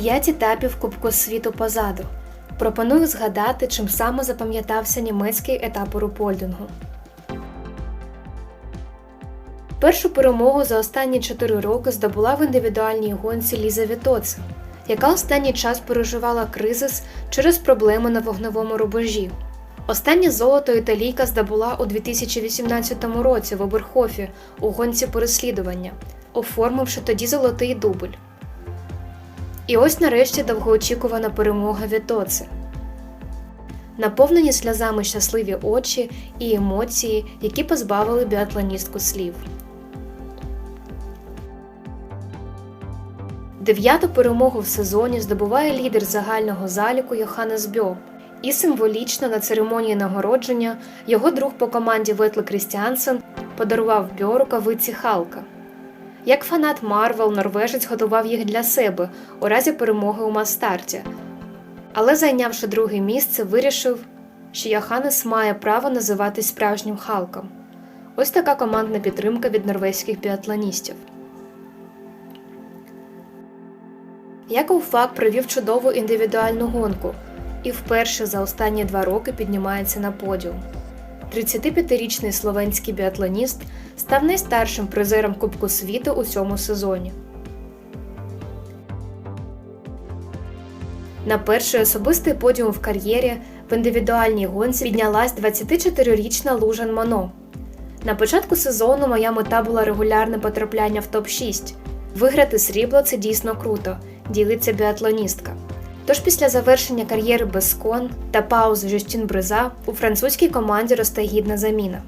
П'ять етапів Кубку світу позаду. Пропоную згадати, чим саме запам'ятався німецький етап у рупольдингу. Першу перемогу за останні 4 роки здобула в індивідуальній гонці Ліза Вітоце, яка останній час переживала кризис через проблеми на вогневому рубежі. Останнє золото італійка здобула у 2018 році в Оберхофі у гонці переслідування, оформивши тоді золотий дубль. І ось нарешті довгоочікувана перемога Вітоце. Наповнені сльозами щасливі очі і емоції, які позбавили біатлоністку слів. Дев'яту перемогу в сезоні здобуває лідер загального заліку Йоханнес Бьо. І символічно на церемонії нагородження його друг по команді Ветле Крістіансен подарував Бьо рукавиці Халка. Як фанат Марвел, норвежець готував їх для себе у разі перемоги у мастарті, але зайнявши друге місце, вирішив, що Йоханнес має право називатись справжнім Халком. Ось така командна підтримка від норвезьких біатлоністів. Яков Фак провів чудову індивідуальну гонку і вперше за останні два роки піднімається на подіум. 35-річний словенський біатлоніст став найстаршим призером Кубку світу у цьому сезоні. На перший особистий подіум в кар'єрі в індивідуальній гонці піднялась 24-річна Лужан Моно. На початку сезону моя мета була регулярне потрапляння в топ-6. Виграти срібло це дійсно круто, ділиться біатлоністка. Тож після завершення кар'єри без кон та паузи Жюстін Бриза у французькій команді росте гідна заміна.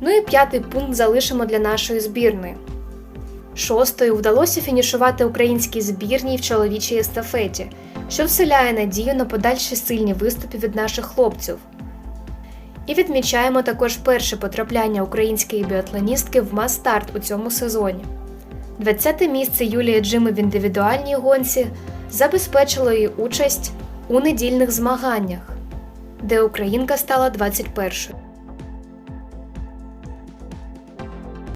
Ну і п'ятий пункт залишимо для нашої збірної. Шостою вдалося фінішувати українській збірній в чоловічій естафеті, що вселяє надію на подальші сильні виступи від наших хлопців. І відмічаємо також перше потрапляння української біатлоністки в мас-старт у цьому сезоні. 20-те місце Юлії Джими в індивідуальній гонці забезпечило їй участь у недільних змаганнях, де Українка стала 21-ю.